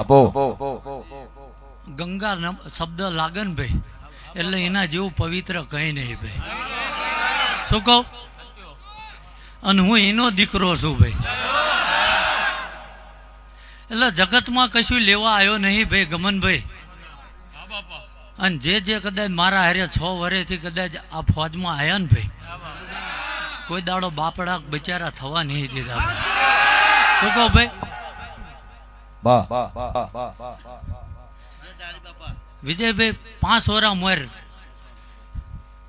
આપો ગંગા શબ્દ લાગે ને ભાઈ. એટલે એના જેવું પવિત્ર કઈ નહીં ભાઈ. શું કહું? અને હું એનો દીકરો છું ભાઈ. એટલે જગતમાં કશું લેવા આવ્યો નહીં ભાઈ, ગમનભાઈ. અને જે જે કદાચ મારા હારે છ વર્ષથી કદાચ આ ફોજમાં આવ્યા ને ભાઈ, કોઈ દાડો બાપડા બચારા થવા નહીં દીધા શું કહો ભાઈ? વિજયભાઈ પાંચ વરા મોર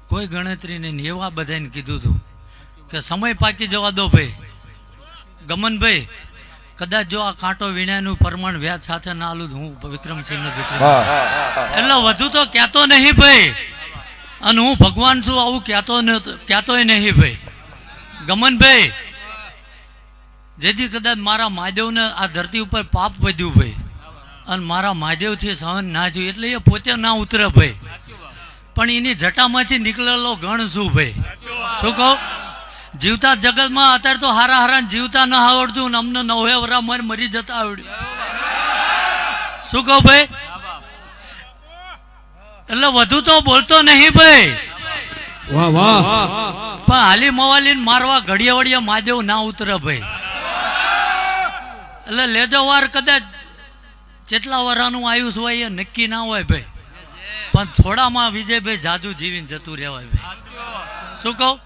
કોઈ ગણતરી નહીં એવા બધાને કીધું હતું કે સમય પાકી જવા દો ભાઈ. ગમનભાઈ કદાચ જો આ કાંટો વીણ્યાનું પ્રમાણ વ્યાજ સાથે ના આલું તો હું વિક્રમસિંહ નથી દીકરો એટલે વધુ તો કહેતો નહીં ભાઈ. અને હું ભગવાન છું આવું કહેતો કહેતોય નહીં ભાઈ. ગમનભાઈ જેથી કદાચ મારા મહાદેવને આ ધરતી ઉપર પાપ વધ્યું ભાઈ અને મારા મહાદેવથી સહન ના જોયું એટલે એ પોતે ના ઉતરે ભાઈ. પણ એની જટામાંથી નીકળેલો ગણ શું ભાઈ? શું કહો? જીવતા જગતમાં અત્યારે તો હારા હારા જીવતા ન આવડતું ને અમને નવે વરા મર મરી જતા આવડ્યું. શું કહો ભાઈ? એટલે વધુ તો બોલતો નહીં ભાઈ. વાહ વાહ. પણ હાલી મવાલી મારવા ઘડિયા વડિયા મહાદેવ ના ઉતરે ભાઈ. એટલે લેજો વાર કદાચ જેટલા વરાનું આયુષ હોય એ નક્કી ના હોય ભાઈ. પણ થોડામાં વિજયભાઈ જાજુ જીવીને જતું રહેવાય ભાઈ. શું કહું?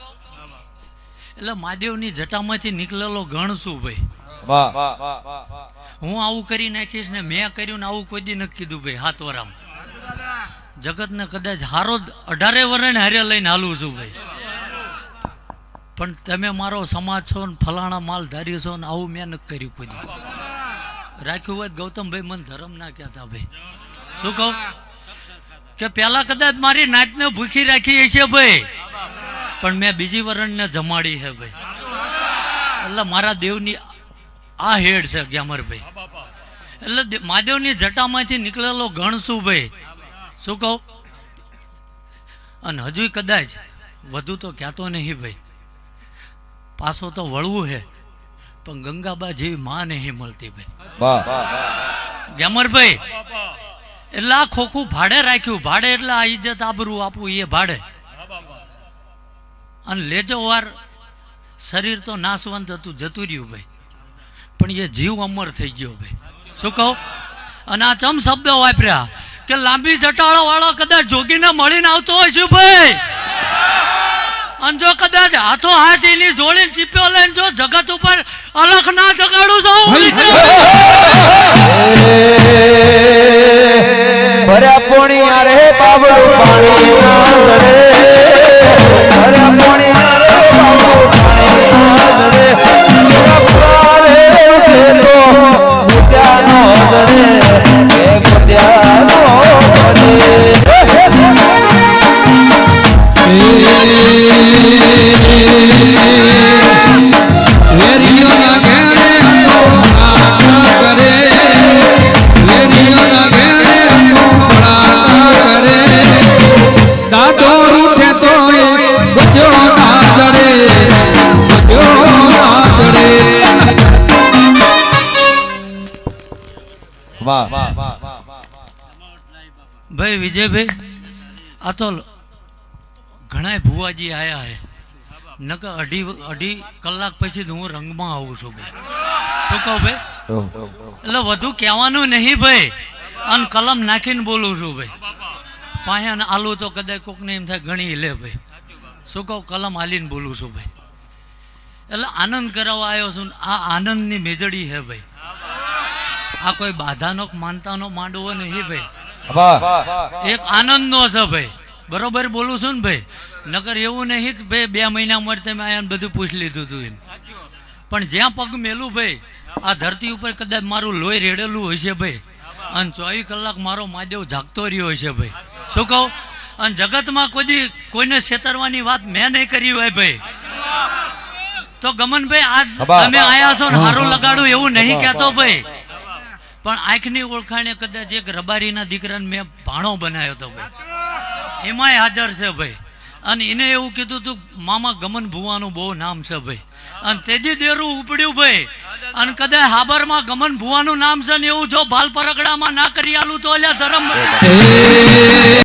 એટલે મહાદેવની જટામાંથી નીકળેલો ગણ શું ભાઈ? હું આવું કરી નાખીશ ને મેં કર્યું ને આવું કોઈ દી નક્કી કીધું ભાઈ હાથ વરામ. જગતને કદાચ હારો અઢારે અઢારે ને હારે લઈને હાલું છું ભાઈ. પણ તમે મારો સમાજ છો ને ફલાણા માલ ધારી છો ને આવું મેં નથી કર્યું કોઈ રાખ્યું હોય ગૌતમભાઈ મને ધર્મ ના કહેતા ભાઈ. શું કહું? કે પેલા કદાચ મારી નાચને ભૂખી રાખી હશે ભાઈ. પણ મેં બીજી વરણને જમાડી છે ભાઈ. એટલે મારા દેવની આ હેડ છે ગ્યામરભાઈ એટલે મહાદેવની જટામાંથી નીકળેલો ગણ શું ભાઈ. શું કહું? અને હજુ કદાચ વધુ તો કહેતો નહીં ભાઈ. પાછો તો વળવું છે પણ ગંગાબા જેવી માં નહીં મળતી ભાઈ. વાહ. ગ્યામરભાઈ એટલે આ ખોખું ભાડે રાખ્યું. ભાડે એટલે આ ઇજ્જત આબરું આપવું એ ભાડે. અને લેજો વાર શરીર તો નાશવંત હતું જતું રહ્યું ભાઈ. પણ એ જીવ અમર થઈ ગયો ભાઈ. શું કહું? અને આ ચમ શબ્દો વાપર્યા? કે લાંબી જટાળો વાળો કદાચ જોગીને મળીને આવતો હોય છે ભાઈ? અને જો કદાચ હાથો હાથ એની જોડી ચીપ્યો લઈને જો જગત ઉપર અલખ ના જગાડું છું વાહ. ભાઈ વિજયભાઈ આ તો ઘણા ભુવાજી આયા હે. નકર અઢી અઢી કલાક પછી હું રંગમાં આવું છું ભાઈ. શું કહું ભાઈ? એટલે વધુ કહેવાનું નહીં ભાઈ. અને કલમ નાખીને બોલું છું ભાઈ. પાસે આલુ તો કદાચ કોકને એમ થાય ગણી લે ભાઈ. શું કહું? કલમ હાલીને બોલું છું ભાઈ. એટલે આનંદ કરાવવા આવ્યો છું આ આનંદની મેજડી છે ભાઈ. આ કોઈ બાધાનો માનતાનો માંડવો નહીં ભાઈ. એક એક આનંદનો છે ભાઈ. બરોબર બોલું છું ને ભાઈ? નકર એવું નહીં કે ભાઈ બે મહિના માટે તમે આયા બધું પૂછ લીધું હતું એમ. પણ જ્યાં પગ મેલું ભાઈ આ ધરતી ઉપર કદાચ મારું લોહી રેડેલું હોય છે ભાઈ. અને ચોવીસ કલાક મારો મહાદેવ જાગતો રહ્યો છે ભાઈ. શું કહું? અને જગતમાં કોઈ કોઈને છેતરવાની વાત મેં નહીં કરી હોય ભાઈ. તો ગમનભાઈ આજ તમે આયા છો ને સારું લગાડું એવું નહીં કહેતો ભાઈ. પણ આંખની ઓળખાણે કદાચ એક રબારીના દીકરાને મેં ભાણો બનાવ્યો હતો ભાઈ. એમાંય હાજર છે ભાઈ. અને એને એવું કીધું તું, મામા ગમન ભુવાનું બહુ નામ છે ભાઈ. અને તેજી દેરું ઉપડ્યું ભાઈ. અને કદાચ હાબરમાં ગમન ભુવાનું નામ છે ને એવું જો ભાલ પરગડામાં ના કરી આલું તો અલ્યા ધરમ